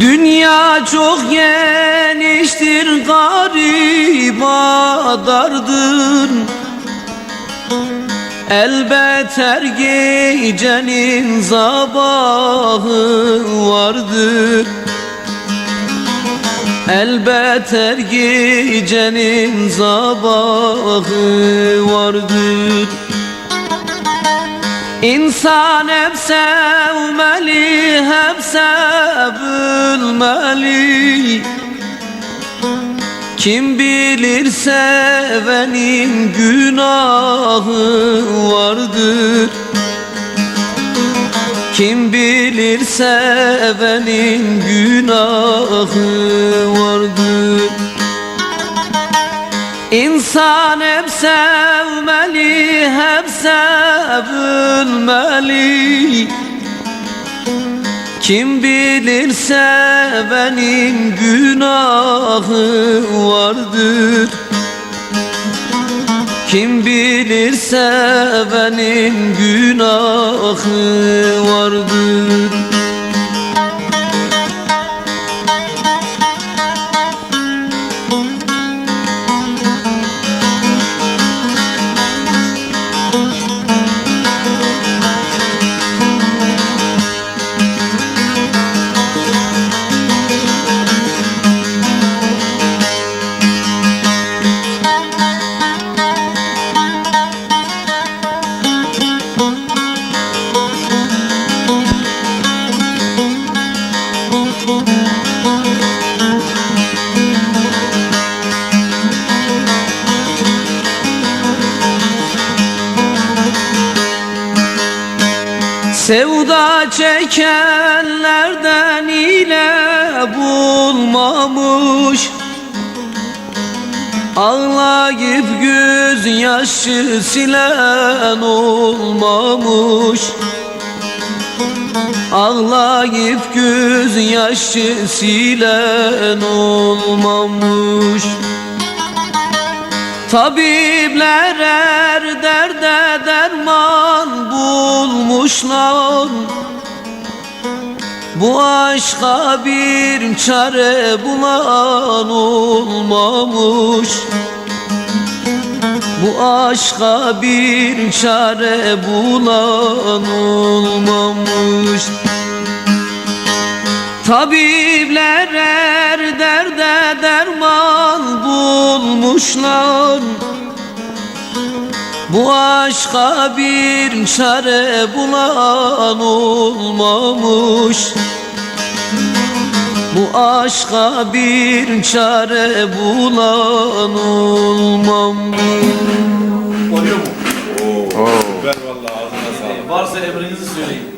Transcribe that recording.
Dünya çok geniştir gariba dardır Elbet her gecenin sabahı vardır. Elbet her gecenin sabahı vardır İnsan hep sevmeli, hep sevilmeli Kim bilir sevenin günahı vardır. Kim bilir sevenin günahı İnsan hep sevmeli, hep sevilmeli. Kim bilir sevenin günahı vardır. Kim bilir sevenin günahı Sevda çekenlerden ile bulmamış. Ağlayıp göz yaşı silen olmamış. Ağlayıp göz yaşı silen olmamış. Tabipler bulmuşlar Bu aşka bir çare bulan olmamış. Bu aşka bir çare bulan olmamış. Tabipler her derde derman bulmuşlar Bu aşka bir çare bulan olmamış Bu aşka bir çare bulan olmamış Oluyor mu? Oo. Ver vallahi ağzına sağlık. Varsa emrinizi söyleyin.